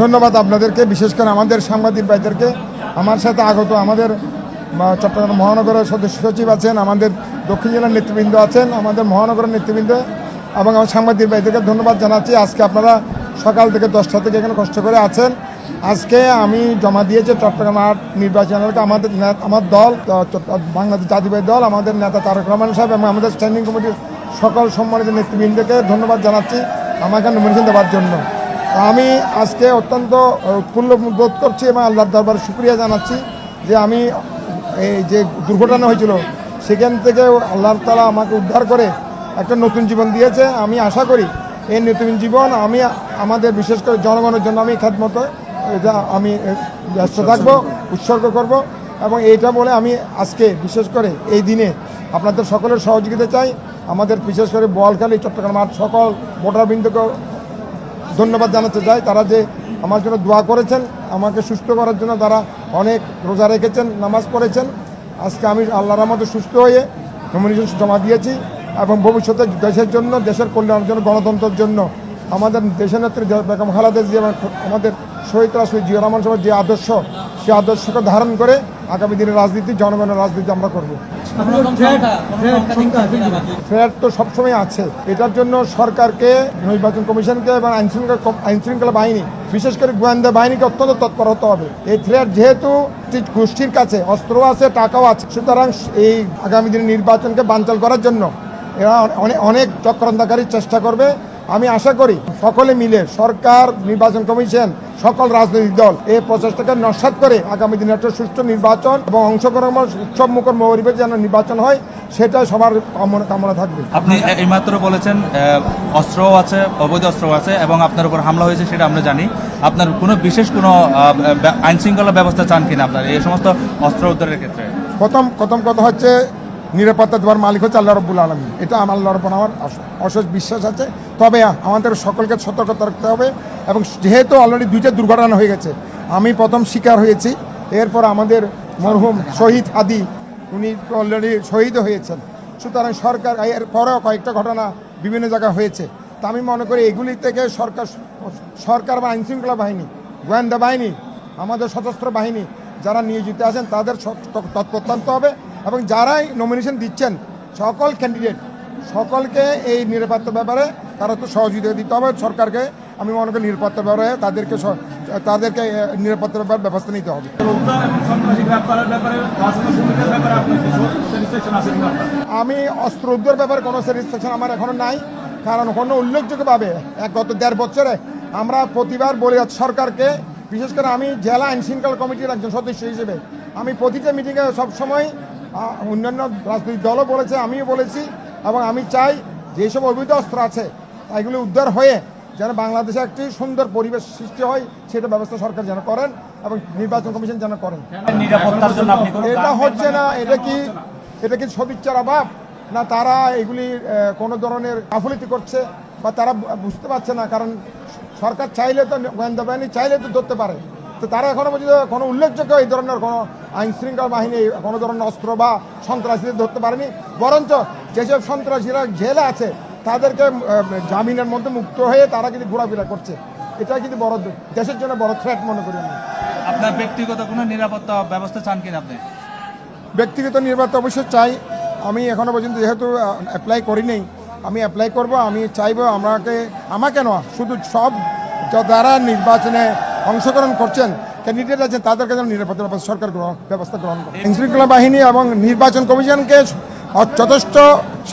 ধন্যবাদ আপনাদেরকে, বিশেষ করে আমাদের সাংবাদিক ভাইদেরকে। আমার সাথে আগত আমাদের চট্টগ্রাম মহানগরের সদস্য সচিব আছেন, আমাদের দক্ষিণ জেলার নেতৃবৃন্দ আছেন, আমাদের মহানগরের নেতৃবৃন্দ এবং আমার সাংবাদিক ভাইদেরকে ধন্যবাদ জানাচ্ছি। আজকে আপনারা সকাল থেকে দশটা থেকে এখানে কষ্ট করে আছেন। আজকে আমি জমা দিয়েছি চট্টগ্রাম আট নির্বাচনের আমাদের আমার দল বাংলাদেশ জাতীয় দল, আমাদের নেতা তারক রহমান সাহেব এবং আমাদের স্ট্যান্ডিং কমিটির সকল সম্মানিত নেতৃবৃন্দকে ধন্যবাদ জানাচ্ছি আমাকে নমিনেশন দেওয়ার জন্য। আমি আজকে অত্যন্ত উৎফুল্ল বোধ করছি এবং আল্লাহর দরবারে শুক্রিয়া জানাচ্ছি যে আমি এই যে দুর্ঘটনা হয়েছিল সেখান থেকে আল্লাহ তালা আমাকে উদ্ধার করে একটা নতুন জীবন দিয়েছে। আমি আশা করি এই নতুন জীবন আমি আমাদের বিশেষ করে জনগণের জন্য আমি খেদমতো এটা আমি ব্যস্ত থাকব উৎসর্গ করব এবং এইটা বলে আমি আজকে বিশেষ করে এই দিনে আপনাদের সকলের সহযোগিতা চাই। আমাদের বিশেষ করে বোয়ালখালী চট্টগ্রাম আর সকল ভোটারবৃন্দকে ধন্যবাদ জানাতে চাই। তারা যে আমার জন্য দোয়া করেছেন, আমাকে সুস্থ করার জন্য তারা অনেক রোজা রেখেছেন, নামাজ পড়েছেন। আজকে আমি আল্লাহর আমাদের সুস্থ হয়ে নমিনেশন জমা দিয়েছি এবং ভবিষ্যতে দেশের জন্য, দেশের কল্যাণের জন্য, গণতন্ত্রের জন্য আমাদের দেশের নেত্রী যে বেগম খালাদা জিয়া এবং আমাদের শহীদ রাষ্ট্রী জিয়া রহমান সাহেবের যে আদর্শ, সে আদর্শকে ধারণ করে আগামী দিনের রাজনীতি জনগণের রাজনীতি আমরা করব। ফ্ল্যাট তো সবসময় আছে। এটার জন্য সরকারকে নির্বাচন কমিশনকে এবং আইন শৃঙ্খলা আইন শৃঙ্খলা বাহিনী বিশেষ করে গোয়েন্দা বাহিনীকে অত্যন্ত তৎপর হতে হবে। এই থ্রেট যেহেতু গোষ্ঠীর কাছে অস্ত্র আছে টাকাও আছে। সুতরাং এই আগামী দিনে নির্বাচনকে বানচাল করার জন্য এরা অনেক অনেক চক্রান্তকারী চেষ্টা করবে। আমি আশা করি সকলে মিলে সরকার নির্বাচন কমিশন সকল রাজনৈতিক দল এই প্রচেষ্টাকে নস্বাত করে আগামী দিনে একটা সুষ্ঠু নির্বাচন এবং অংশগ্রহণ উৎসব মুখর পরিবেশ যেন নির্বাচন হয় সেটা সবার কামনা কামনা থাকবে। আপনি এইমাত্র বলেছেন আহ, অস্ত্রও আছে অবৈধ অস্ত্র আছে এবং আপনার উপর হামলা হয়েছে সেটা আমরা জানি। আপনার কোনো বিশেষ কোনো আইন শৃঙ্খলা ব্যবস্থা চান কিনা আপনার এই সমস্ত অস্ত্র উদ্ধারের ক্ষেত্রে? প্রথম প্রথম কথা হচ্ছে নিরাপত্তা দেওয়ার মালিক হচ্ছে আল্লাহ রব্বুল আলমী এটা আমার উপর আমার অশেষ বিশ্বাস আছে। তবে আমাদের সকলকে সতর্কতা রাখতে হবে এবং যেহেতু অলরেডি দুইটা দুর্ঘটনা হয়ে গেছে, আমি প্রথম শিকার হয়েছি। এরপর আমাদের মরহুম শহীদ হাদি, উনি অলরেডি শহীদও হয়েছেন। সুতরাং সরকার, এর পরেও কয়েকটা ঘটনা বিভিন্ন জায়গায় হয়েছে। তা আমি মনে করি এগুলি থেকে সরকার সরকার বা আইনশৃঙ্খলা বাহিনী, গোয়েন্দা বাহিনী, আমাদের সশস্ত্র বাহিনী, যারা নিয়োজিত আছেন, তাদের তৎপর হবে। এবং যারাই নমিনেশন দিচ্ছেন, সকল ক্যান্ডিডেট সকলকে এই নিরাপত্তা ব্যাপারে তারা তো সহযোগিতা দিতে হবে। সরকারকে, আমি মনে করি নিরাপত্তা ব্যাপারে তাদেরকে তাদেরকে নিরাপত্তা ব্যাপারে ব্যবস্থা নিতে হবে। আমি অস্ত্র উদ্ধার ব্যাপারে কোনো স্যাটিসফ্যাকশন আমার এখনও নাই। কারণ কোনো উল্লেখযোগ্যভাবে এক গত দেড় বছরে আমরা প্রতিবার বলি যাচ্ছি সরকারকে, বিশেষ করে আমি জেলা আইন শৃঙ্খলা কমিটির একজন সদস্য হিসেবে। আমি প্রতিটা মিটিংয়ে সবসময় অন্যান্য রাজনৈতিক দলও বলেছে আমিও বলেছি এবং আমি চাই যেসব অবৈধ অস্ত্র আছে এগুলি উদ্ধার হয়ে যেন বাংলাদেশে একটি সুন্দর পরিবেশ সৃষ্টি হয় সেটা ব্যবস্থা সরকার যেন করেন এবং নির্বাচন কমিশন যেন করেন। এটা হচ্ছে না এটা কি এটা কি সদিচ্ছার অভাব? না তারা এগুলি কোনো ধরনের গাফলিতি করছে বা তারা বুঝতে পারছে না কারণ সরকার চাইলে তো গোয়েন্দা বাহিনী চাইলে তো ধরতে পারে। তো তারা এখনও পর্যন্ত কোনো উল্লেখযোগ্য এই ধরনের কোনো আইন শৃঙ্খলা বাহিনী কোনো ধরনের অস্ত্র বা সন্ত্রাসীদের ধরতে পারেনি। বরঞ্চ যেসব সন্ত্রাসীরা জেলে আছে তাদেরকে জামিনের মধ্যে মুক্ত হয়ে তারা কিন্তু ঘোরাফেরা করছে। এটা কিন্তু বড় দেশের জন্য বড় থ্রেট মনে করি আমি। আপনার ব্যক্তিগত কোনো নিরাপত্তা ব্যবস্থা চান কিনা আপনি? ব্যক্তিগত নিরাপত্তা অবশ্যই চাই। আমি এখনও পর্যন্ত যেহেতু অ্যাপ্লাই করি নেই আমি অ্যাপ্লাই করব আমি চাইব আমাকে আমাকে নয় শুধু সব যারা নির্বাচনে অংশগ্রহণ করছেন ক্যান্ডিডেট আছেন, তাদেরকে যেন নিরাপত্তা ব্যবস্থা, সরকার গ্রহণ ব্যবস্থা গ্রহণ করে। আইনশৃঙ্খলা বাহিনী এবং নির্বাচন কমিশনকে যথেষ্ট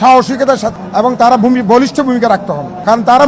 সাহসিকতার সাথে এবং তারা ভূমি বলিষ্ঠ ভূমিকা রাখতে হবে। কারণ তারা